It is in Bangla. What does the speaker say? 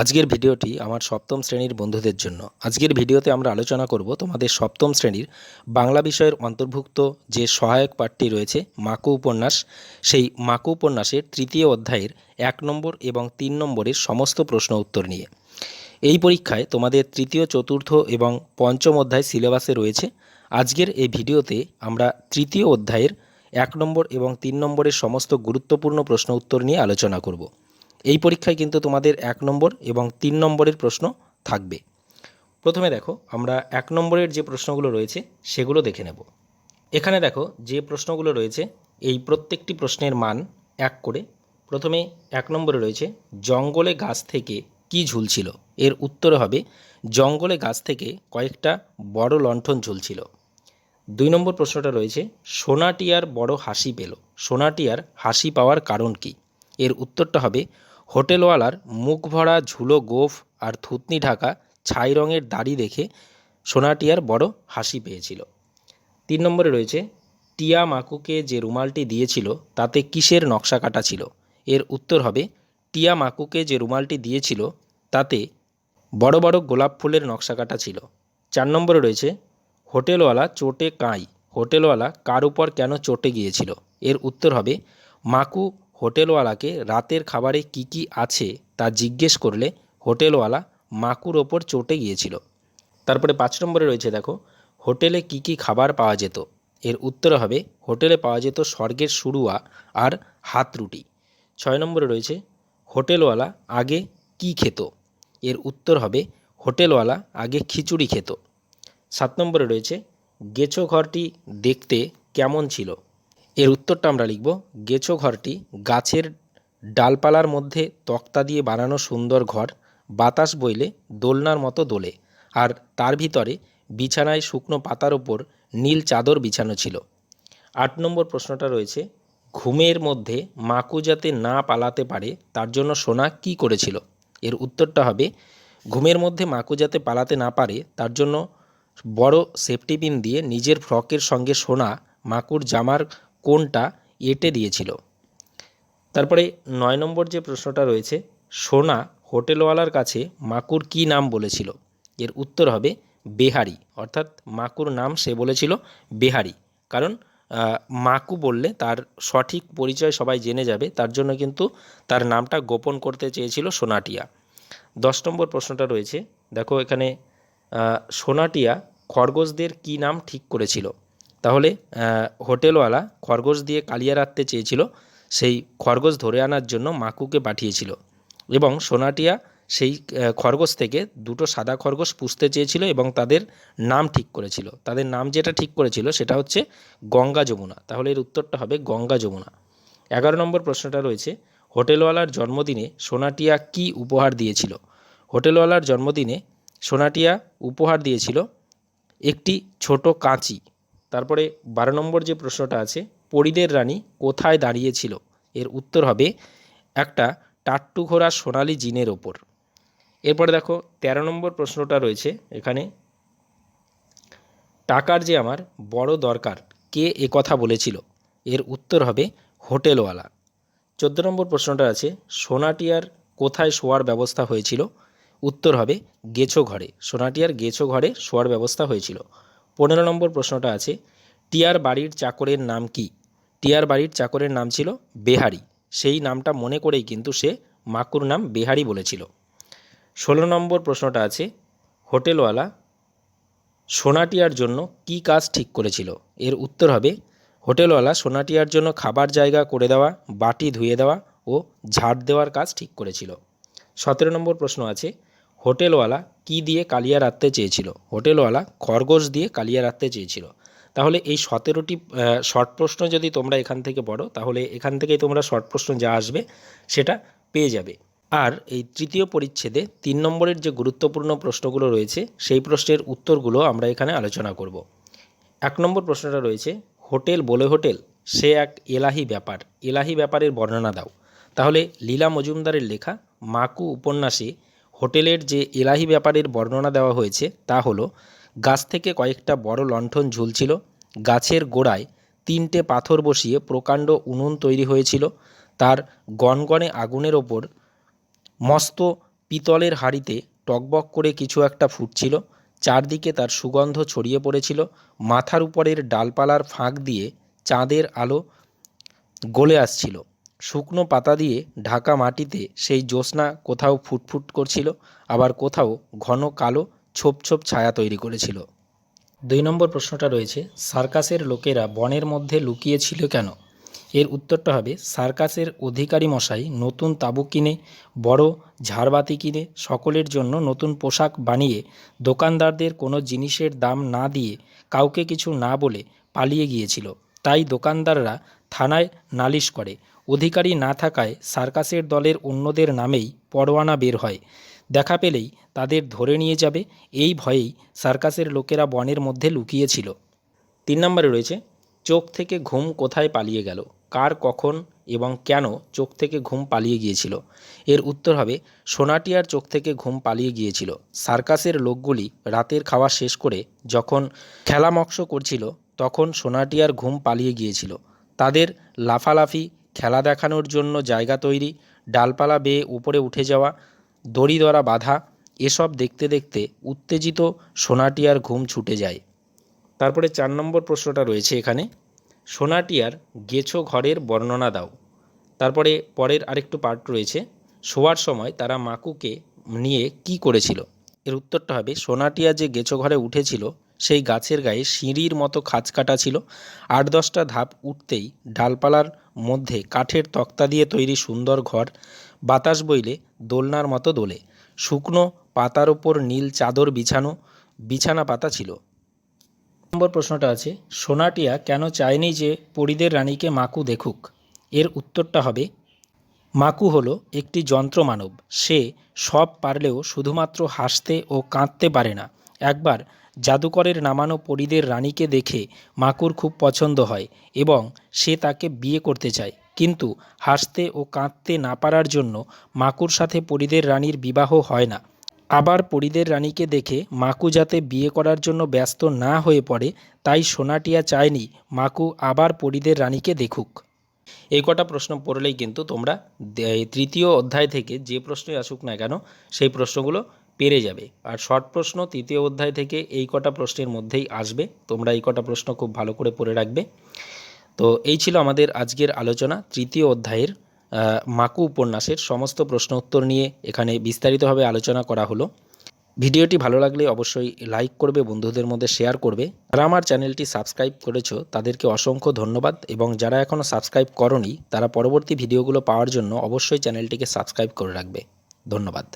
আজকের ভিডিওটি আমার সপ্তম শ্রেণির বন্ধুদের জন্য। আজকের ভিডিওতে আমরা আলোচনা করব তোমাদের সপ্তম শ্রেণির বাংলা বিষয়ের অন্তর্ভুক্ত যে সহায়ক পাঠটি রয়েছে, মাকু উপন্যাস। সেই মাকু উপন্যাসের তৃতীয় অধ্যায়ের এক নম্বর এবং তিন নম্বরের সমস্ত প্রশ্ন উত্তর নিয়ে। এই পরীক্ষায় তোমাদের তৃতীয়, চতুর্থ এবং পঞ্চম অধ্যায় সিলেবাসে রয়েছে। আজকের এই ভিডিওতে আমরা তৃতীয় অধ্যায়ের এক নম্বর এবং তিন নম্বরের সমস্ত গুরুত্বপূর্ণ প্রশ্ন উত্তর নিয়ে আলোচনা করব। এই পরীক্ষায় কিন্তু তোমাদের এক নম্বর এবং তিন নম্বরের প্রশ্ন থাকবে। প্রথমে দেখো, আমরা এক নম্বরের যে প্রশ্নগুলো রয়েছে, সেগুলো দেখে নেব। এখানে দেখো, যে প্রশ্নগুলো রয়েছে, এই প্রত্যেকটি প্রশ্নের মান এক করে। প্রথমে এক নম্বরে রয়েছে, জঙ্গলে গাছ থেকে কি ঝুলছিল? এর উত্তর হবে, জঙ্গলে গাছ থেকে কয়েকটা বড় লণ্ঠন ঝুলছিল। দুই নম্বর প্রশ্নটা রয়েছে, সোনাটিয়ার বড় হাসি পেল। সোনাটিয়ার হাসি পাওয়ার কারণ কি? এর উত্তরটা হবে হোটেলওয়ালার মুখ ভরা ঝুলো গোফ আর থুতনি ঢাকা ছাই রঙের দাড়ি দেখে সোনাটিয়ার বড় হাসি পেয়েছিল। তিন নম্বরে রয়েছে, টিয়া মাকুকে যে রুমালটি দিয়েছিল তাতে কিসের নকশা কাটা ছিল? এর উত্তর হবে, টিয়া মাকুকে যে রুমালটি দিয়েছিল তাতে বড় বড় গোলাপ ফুলের নকশা কাটা ছিল। চার নম্বরে রয়েছে, হোটেলওয়ালা চোটে কাঁই। হোটেলওয়ালা কার উপর কেন চটে গিয়েছিল? এর উত্তর হবে, মাকু হোটেলওয়ালাকে রাতের খাবারে কি কি আছে তা জিজ্ঞেস করলে হোটেলওয়ালা মাকুর ওপর চটে গিয়েছিল। তারপরে পাঁচ নম্বরে রয়েছে দেখো, হোটেলে কি কি খাবার পাওয়া যেত? এর উত্তর হবে, হোটেলে পাওয়া যেত স্বর্গের সুড়ুয়া আর হাত রুটি। ছয় নম্বরে রয়েছে, হোটেলওয়ালা আগে কি খেত? এর উত্তর হবে, হোটেলওয়ালা আগে খিচুড়ি খেত। সাত নম্বরে রয়েছে, গেছো ঘরটি দেখতে কেমন ছিল? এর উত্তরটা আমরা লিখব। গেছো ঘরটি গাছের ডালপালার মধ্যে তক্তা দিয়ে বানানো সুন্দর ঘর, বাতাস বইলে দোলনার মতো দোলে, আর তার ভিতরে বিছানায় শুকনো পাতার ওপর নীল চাদর বিছানো ছিল। আট নম্বর প্রশ্নটা রয়েছে, ঘুমের মধ্যে মাকু যাতে না পালাতে পারে, তার জন্য সোনা কি করেছিল? এর উত্তরটা হবে, ঘুমের মধ্যে মাকু যাতে পালাতে না পারে, তার জন্য বড় সেফটি পিন দিয়ে নিজের ফ্রকের সঙ্গে সোনা, মাকুর জামার কোনটা এঁটে দিয়েছিল। তারপরে নয় নম্বর যে প্রশ্নটা রয়েছে, সোনা হোটেলওয়ালার কাছে মাকুর কি নাম বলেছিল? এর উত্তর হবে বেহারি। অর্থাৎ মাকুর নাম সে বলেছিল বেহারি। কারণ মাকু বললে তার সঠিক পরিচয় সবাই জেনে যাবে, তার জন্য কিন্তু তার নামটা গোপন করতে চেয়েছিল সোনাটিয়া। দশ নম্বর প্রশ্নটা রয়েছে, দেখো এখানে সোনাটিয়া খরগোশদের কি নাম ঠিক করেছিল? তাহলে হোটেলওয়ালা খরগোশ দিয়ে কালিয়া রাখতে চেয়েছিল, সেই খরগোশ ধরে আনার জন্য মাকুকে পাঠিয়েছিল এবং সোনাটিয়া সেই খরগোশ থেকে দুটো সাদা খরগোশ পুষতে চেয়েছিল এবং তাদের নাম ঠিক করেছিল। তাদের নাম যেটা ঠিক করেছিল সেটা হচ্ছে গঙ্গা যমুনা। তাহলে এর উত্তরটা হবে গঙ্গা যমুনা। এগারো নম্বর প্রশ্নটা রয়েছে, হোটেলওয়ালার জন্মদিনে সোনাটিয়া কি উপহার দিয়েছিল? হোটেলওয়ালার জন্মদিনে সোনাটিয়া উপহার দিয়েছিল একটি ছোট কাঁচি। তারপরে বারো নম্বর যে প্রশ্নটা আছে, পরিদের রানী কোথায় দাঁড়িয়েছিল? এর উত্তর হবে একটা টাট্টু ঘোড়া সোনালি জিনের ওপর। এরপরে দেখো, তেরো নম্বর প্রশ্নটা রয়েছে এখানে। টাকার যে আমার বড় দরকার, কে এ কথা বলেছিল? এর উত্তর হবে হোটেলওয়ালা। চোদ্দ নম্বর প্রশ্নটা আছে, সোনাটিয়ার কোথায় শোয়ার ব্যবস্থা হয়েছিল? উত্তর হবে গেছো ঘরে সোনাটিয়ার গেছো ঘরে শোয়ার ব্যবস্থা হয়েছিল। পনেরো নম্বর প্রশ্নটা আছে, টিয়ার বাড়ির চাকরের নাম কি? টিয়ার বাড়ির চাকরের নাম ছিল বেহারি। সেই নামটা মনে করেই কিন্তু সে মাকুর নাম বেহারি বলেছিল। ষোলো নম্বর প্রশ্নটা আছে, হোটেলওয়ালা সোনাটিয়ার জন্য কি কাজ ঠিক করেছিল? এর উত্তর হবে, হোটেলওয়ালা সোনাটিয়ার জন্য খাবার জায়গা করে দেওয়া, বাটি ধুয়ে দেওয়া ও ঝাড় দেওয়ার কাজ ঠিক করেছিল। সতেরো নম্বর প্রশ্ন আছে হোটেলওয়ালা কি দিয়ে কালিয়া রাখতে চেয়েছিল? হোটেলওয়ালা খরগোশ দিয়ে কালিয়া রাখতে চেয়েছিল। তাহলে এই সতেরোটি শর্ট প্রশ্ন যদি তোমরা এখান থেকে পড়ো, তাহলে এখান থেকেই তোমরা শর্ট প্রশ্ন যা আসবে সেটা পেয়ে যাবে। আর এই তৃতীয় পরিচ্ছেদে তিন নম্বরের যে গুরুত্বপূর্ণ প্রশ্নগুলো রয়েছে, সেই প্রশ্নের উত্তরগুলো আমরা এখানে আলোচনা করব। এক নম্বর প্রশ্নটা রয়েছে, হোটেল বলে হোটেল, সে এক এলাহি ব্যাপার। এলাহি ব্যাপারের বর্ণনা দাও। তাহলে লীলা মজুমদারের লেখা মাকু উপন্যাসে হোটেলের যে এলাহি ব্যাপারের বর্ণনা দেওয়া হয়েছে তা হলো, গাছ থেকে কয়েকটা বড় লণ্ঠন ঝুলছিল, গাছের গোড়ায় তিনটে পাথর বসিয়ে প্রকাণ্ড উনুন তৈরি হয়েছিল, তার গনগনে আগুনের ওপর মস্ত পিতলের হাঁড়িতে টকবক করে কিছু একটা ফুটছিল, চারদিকে তার সুগন্ধ ছড়িয়ে পড়েছিল, মাথার উপরের ডালপালার ফাঁক দিয়ে চাঁদের আলো গলে আসছিল। শুকনো পাতা দিয়ে ঢাকা মাটিতে সেই জ্যোৎস্না কোথাও ফুটফুট করছিল, আবার কোথাও ঘন কালো ছোপ ছোপ ছায়া তৈরি করেছিল। দুই নম্বর প্রশ্নটা রয়েছে, সার্কাসের লোকেরা বনের মধ্যে লুকিয়েছিল কেন? এর উত্তরটা হবে, সার্কাসের অধিকারী মশাই নতুন তাঁবু কিনে, বড় ঝাড়বাতি কিনে, সকলের জন্য নতুন পোশাক বানিয়ে, দোকানদারদের কোনো জিনিসের দাম না দিয়ে কাউকে কিছু না বলে পালিয়ে গিয়েছিল। তাই দোকানদাররা থানায় নালিশ করে অধিকারী না থাকায় সার্কাসের দলের অন্যদের নামেই পরোয়ানা বের হয়। দেখা পেলেই তাদের ধরে নিয়ে যাবে, এই ভয়েই সার্কাসের লোকেরা বনের মধ্যে লুকিয়েছিল। তিন নম্বরে রয়েছে, চোখ থেকে ঘুম কোথায় পালিয়ে গেল? কার, কখন এবং কেন চোখ থেকে ঘুম পালিয়ে গিয়েছিল? এর উত্তর হবে, সোনাটিয়ার চোখ থেকে ঘুম পালিয়ে গিয়েছিল। সার্কাসের লোকগুলি রাতের খাওয়া শেষ করে যখন খেলামক্স করছিল, তখন সোনাটিয়ার ঘুম পালিয়ে গিয়েছিল। তাদের লাফালাফি খেলা দেখানোর জন্য জায়গা তৈরি, ডালপালা বেয়ে উপরে উঠে যাওয়া দড়ি দ্বারা বাঁধা, এসব দেখতে দেখতে উত্তেজিত সোনাটিয়ার ঘুম ছুটে যায়। তারপরে চার নম্বর প্রশ্নটা রয়েছে এখানে। সোনাটিয়ার গেছো ঘরের বর্ণনা দাও। তারপরে পরের আরেকটু পার্ট রয়েছে। শোয়ার সময় তারা মাকুকে নিয়ে কি করেছিল? এর উত্তরটা হবে, সোনাটিয়া যে গেছো ঘরে উঠেছিল সেই গাছের গায়ে সিঁড়ির মতো খাঁজ কাটা ছিল। আট দশটা ধাপ উঠতেই ডালপালার মধ্যে কাঠের তক্তা দিয়ে তৈরি সুন্দর ঘর, বাতাস বইলে দোলনার মতো দোলে। শুকনো পাতার ওপর নীল চাদর বিছানো, বিছানা পাতা ছিল। নম্বর প্রশ্নটা আছে, সোনাটিয়া কেন চায়নি যে পরিদের রানীকে মাকু দেখুক? এর উত্তরটা হবে, মাকু হলো একটি যন্ত্রমানব সে সব পারলেও শুধুমাত্র হাসতে ও কাঁদতে পারে না। একবার জাদুকরের নামানো পরিদের রানীকে দেখে মাকুর খুব পছন্দ হয় এবং সে তাকে বিয়ে করতে চায়। কিন্তু হাসতে ও কাঁদতে না পারার জন্য মাকুর সাথে পরিদের রানীর বিবাহ হয় না। আবার পরিদের রানীকে দেখে মাকু যাতে বিয়ে করার জন্য ব্যস্ত না হয়ে পড়ে, তাই সোনাটিয়া চায়নি মাকু আবার পরিদের রানীকে দেখুক। এই কটা প্রশ্ন পড়লেই কিন্তু তোমরা তৃতীয় অধ্যায় থেকে যে প্রশ্নই আসুক না কেন, সেই প্রশ্নগুলো পেরে যাবে। আর শর্ট প্রশ্ন তৃতীয় অধ্যায় থেকে এই কটা প্রশ্নের মধ্যেই আসবে। তোমরা এই কটা প্রশ্ন খুব ভালো করে পড়ে রাখবে। তো এই ছিল আমাদের আজকের আলোচনা তৃতীয় অধ্যায়ের মাকু উপন্যাসের সমস্ত প্রশ্ন উত্তর নিয়ে এখানে বিস্তারিতভাবে আলোচনা করা হলো। ভিডিওটি ভালো লাগলে অবশ্যই লাইক করবে, বন্ধুদের মধ্যে শেয়ার করবে। যারা আমার চ্যানেলটি সাবস্ক্রাইব করেছ, তাদেরকে অসংখ্য ধন্যবাদ। এবং যারা এখনও সাবস্ক্রাইব করনি, তারা পরবর্তী ভিডিওগুলো পাওয়ার জন্য অবশ্যই চ্যানেলটিকে সাবস্ক্রাইব করে রাখবে। ধন্যবাদ।